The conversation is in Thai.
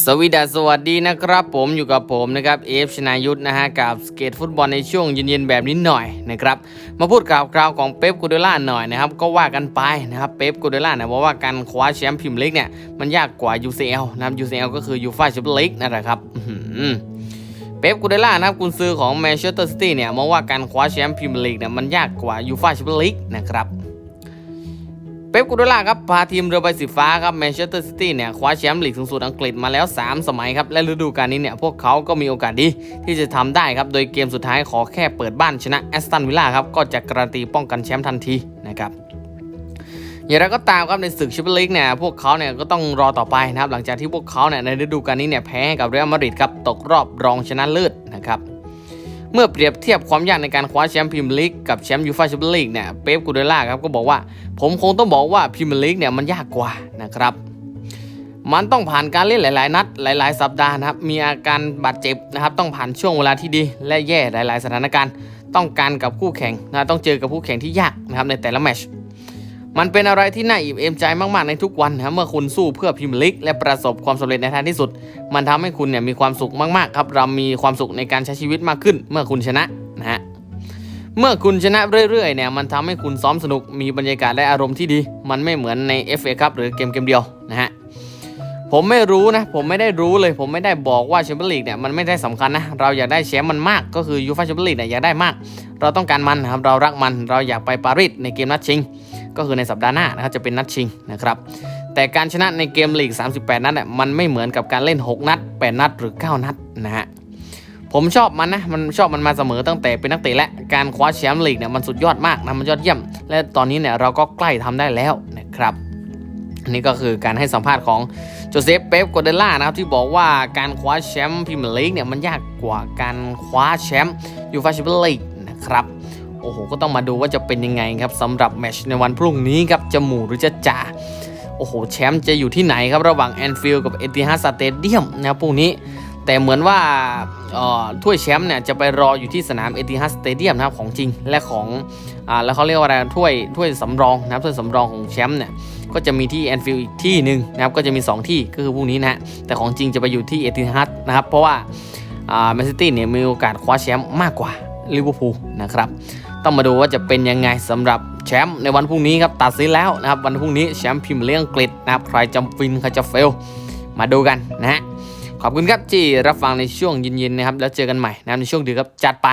สวีดัสวัสดีนะครับผมอยู่กับผมนะครับเอฟชนายุทธนะฮะกับสเกตฟุตบอลในช่วงเย็นๆแบบนี้หน่อยนะครับมาพูดข่าวคราวของเป๊ปกูเดล่าหน่อยนะครับก็ว่ากันไปนะครับเป๊ปกูเดล่าเนี่ยบอกว่าการคว้าแชมป์พรีเมียร์ลีกเนี่ยมันยากกว่า UCL นะครับ UCL ก็คือยูฟ่าแชมเปี้ยนลีกนั่นแหละครับเป๊ปกูเดล่านะครับกุนซือของแมนเชสเตอร์ซิตี้เนี่ยมองว่าการคว้าแชมป์พรีเมียร์ลีกเนี่ยมันยากกว่ายูฟ่าแชมเปี้ยนลีกนะครับ เป๊ปกูดล่าครับพาทีมเรือใบสีฟ้าครับแมนเชสเตอร์ซิตี้เนี่ยคว้าแชมป์ลีกสูงสุดอังกฤษมาแล้ว 3 สมัยครับ และฤดูกาลนี้เนี่ยพวกเขาก็มีโอกาสดีที่จะทำได้ครับ โดยเกมสุดท้ายขอแค่เปิดบ้านชนะแอสตันวิลล่าครับ ก็จะการันตีป้องกันแชมป์ทันทีนะครับอย่างไรก็ตามครับในศึกแชมเปี้ยนลีกเนี่ยพวกเขาเนี่ยก็ต้องรอต่อไปนะครับหลังจากที่พวกเขาเนี่ยในฤดูกาลนี้เนี่ยแพ้กับเรอัลมาดริดครับตกรอบรองชนะเลิศนะครับ เมื่อเปรียบเทียบความยากในการคว้าแชมป์พรีเมียร์ลีกกับแชมป์ยูฟ่าแชมเปี้ยนลีกเนี่ยเป๊ปกูเดล่าครับก็บอกว่า ผมคงต้องบอกว่าพรีเมียร์ลีกเนี่ยมันยากกว่านะครับมันต้องผ่านการเล่นหลาย ๆ นัดหลาย ๆ สัปดาห์นะครับ มีอาการบาดเจ็บนะครับ ต้องผ่านช่วงเวลาที่ดี และแย่หลาย ๆ สถานการณ์ ต้องการกับคู่แข่งนะ ต้องเจอกับคู่แข่งที่ยากนะครับในแต่ละแมช มันเป็นอะไรที่น่าอิ่มเอมใจมากๆในทุกวันนะเมื่อคุณสู้เพื่อพรีเมียร์ลีกและประสบความสำเร็จในท้ายที่สุด มันทำให้คุณเนี่ยมีความสุขมากๆครับเรามีความสุขในการใช้ชีวิตมากขึ้น เมื่อคุณชนะนะฮะเมื่อคุณชนะเรื่อยๆเนี่ยมันทำให้คุณซ้อมสนุกมีบรรยากาศและอารมณ์ที่ดี มันไม่เหมือนใน FA ครับหรือเกมเกมเดียวนะฮะผมไม่รู้นะ ผมไม่ได้รู้เลย ผมไม่ได้บอกว่าแชมเปี้ยนลีกเนี่ยมันไม่ได้สำคัญนะ เราอยากได้แชมป์มันมาก ก็คือยูฟ่าแชมเปี้ยนลีกเนี่ยอยากได้มาก เราต้องการมันนะครับ เรารักมัน เราอยากไปปารีสในเกมนัดชิง ก็คือในสัปดาห์หน้านะครับจะเป็นนัดชิงนะครับแต่การชนะในเกมลีก 38 นัดเนี่ยมันไม่เหมือนกับการเล่น 6 นัด 8 นัดหรือ 9 นัดนะฮะผมชอบมันนะมันชอบมันมาเสมอตั้งแต่เป็นนักเตะและการคว้าแชมป์ลีกเนี่ยมันสุดยอดมากนะมันยอดเยี่ยม และตอนนี้เนี่ยเราก็ใกล้ทำได้แล้วนะครับนนี้ก็คือการให้สัมภาษณ์ของโจเซฟเป๊ปโกเดล่านะครับที่บอกว่าการคว้าแชมป์พรีเมียร์ลีกเนี่ยมันยากกว่าการคว้าแชมป์ยูฟ่าแชมเปี้ยนลีกนะครับ โอ้โหก็ต้องมาดูว่าจะเป็นยังไงครับสำหรับแมชในวันพรุ่งนี้ครับจะหมู่หรือจะจ่าโอ้โหแชมป์จะอยู่ที่ไหนครับระหว่างแอนฟิลด์กับเอติฮัดสเตเดียมนะครับพรุ่งนี้ แต่เหมือนว่าถ้วยแชมป์เนี่ยจะไปรออยู่ที่สนามเอติฮัดสเตเดียมนะครับของจริงและของอ่าแล้วเขาเรียกว่าอะไรถ้วยถ้วยสำรองนะครับถ้วยสำรองของแชมป์เนี่ยก็จะมีที่แอนฟิลด์อีกที่หนึ่งนะครับก็จะมี 2 ที่ก็คือพรุ่งนี้นะฮะแต่ของจริงจะไปอยู่ที่เอติฮัดนะครับเพราะว่าอ่าแมนซิตี้เนี่ยมีโอกาสคว้าแชมป์มากกว่า ลิเวอร์พูลนะครับต้องมาดูว่าจะเป็นยังไงสำหรับแชมป์ในวันพรุ่งนี้ครับตัดสินแล้วนะครับวันพรุ่งนี้แชมป์พรีเมียร์ลีกอังกฤษนะครับใครจำฟินใครจะเฟล มาดูกันนะฮะขอบคุณครับที่รับฟังในช่วงเย็นๆนะครับแล้วเจอกันใหม่นะครับในช่วงดึกครับจัดไป